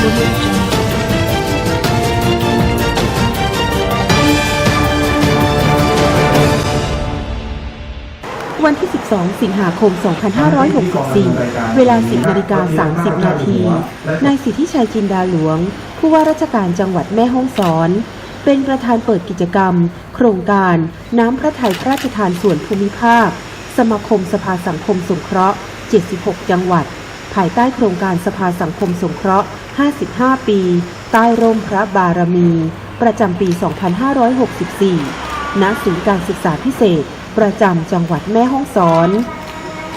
วันที่ 12 สิงหาคม 2564 เวลา 10นาฬิกา30 นาที นายสิทธิชัยจินดาหลวง ผู้ว่าราชการจังหวัดแม่ฮ่องสอน เป็นประธานเปิดกิจกรรม โครงการน้ำพระทัยพระราชทานส่วนภูมิภาค สมาคมสภาสังคมสงเคราะห์ 76 จังหวัด ภายใต้โครงการสภาสังคมสงเคราะห์ 55 ปี ใต้ร่มพระบารมี ประจำปี 2564 ณ ศูนย์การศึกษาพิเศษ ประจำจังหวัดแม่ฮ่องสอน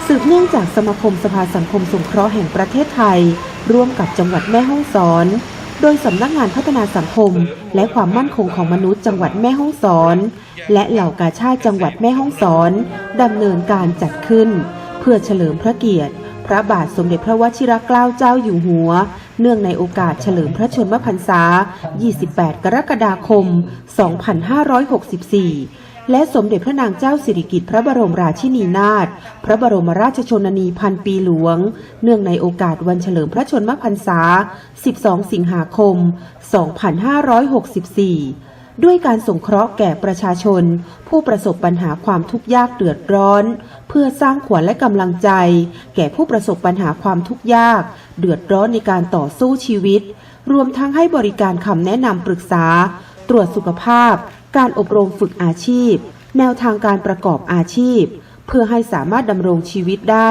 สืบเนื่องจากสมาคมสภาสังคมสงเคราะห์แห่งประเทศไทย ร่วมกับจังหวัดแม่ฮ่องสอน โดยสำนักงานพัฒนาสังคม และความมั่นคงของมนุษย์จังหวัดแม่ฮ่องสอน และเหล่ากาชาติจังหวัดแม่ฮ่องสอนดำเนินการจัดขึ้น เพื่อเฉลิมพระเกียรติ พระบาทสมเด็จพระวชิรเกล้าเจ้าอยู่หัว เนื่องในโอกาสเฉลิมพระชนมพรรษา 28 กรกฎาคม 2564 และสมเด็จพระนางเจ้าสิริกิติ์พระบรมราชินีนาถ พระบรมราชชนนีพันปีหลวง เนื่องในโอกาสวันเฉลิมพระชนมพรรษา 12 สิงหาคม 2564 ด้วยการสงเคราะห์แก่ประชาชน ผู้ประสบปัญหาความทุกข์ยากเดือดร้อน เพื่อสร้างขวัญและกำลังใจ แก่ผู้ประสบปัญหาความทุกข์ยาก เดือดร้อนในการต่อสู้ชีวิต รวมทั้งให้บริการคำแนะนำปรึกษา ตรวจสุขภาพ การอบรมฝึกอาชีพ แนวทางการประกอบอาชีพ เพื่อให้สามารถดำรงชีวิตได้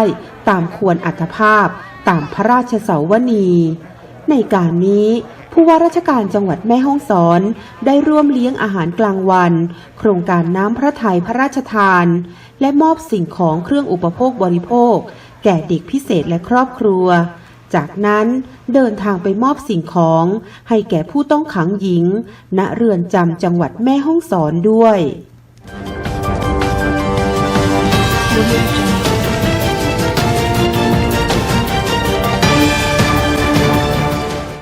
ตามควรอัตภาพ ตามพระราชเสาวนีในการนี้ ผู้ว่าราชการจังหวัดแม่ฮ่องสอน ได้ร่วมเลี้ยงอาหารกลางวัน โครงการน้ำพระทัยพระราชทาน และมอบสิ่งของเครื่องอุปโภคบริโภค แก่เด็กพิเศษและครอบครัว จากนั้นเดินทางไปมอบสิ่งของให้แก่ผู้ต้องขังหญิง ณเรือนจำจังหวัดแม่ฮ่องสอนด้วย Audio Jungle.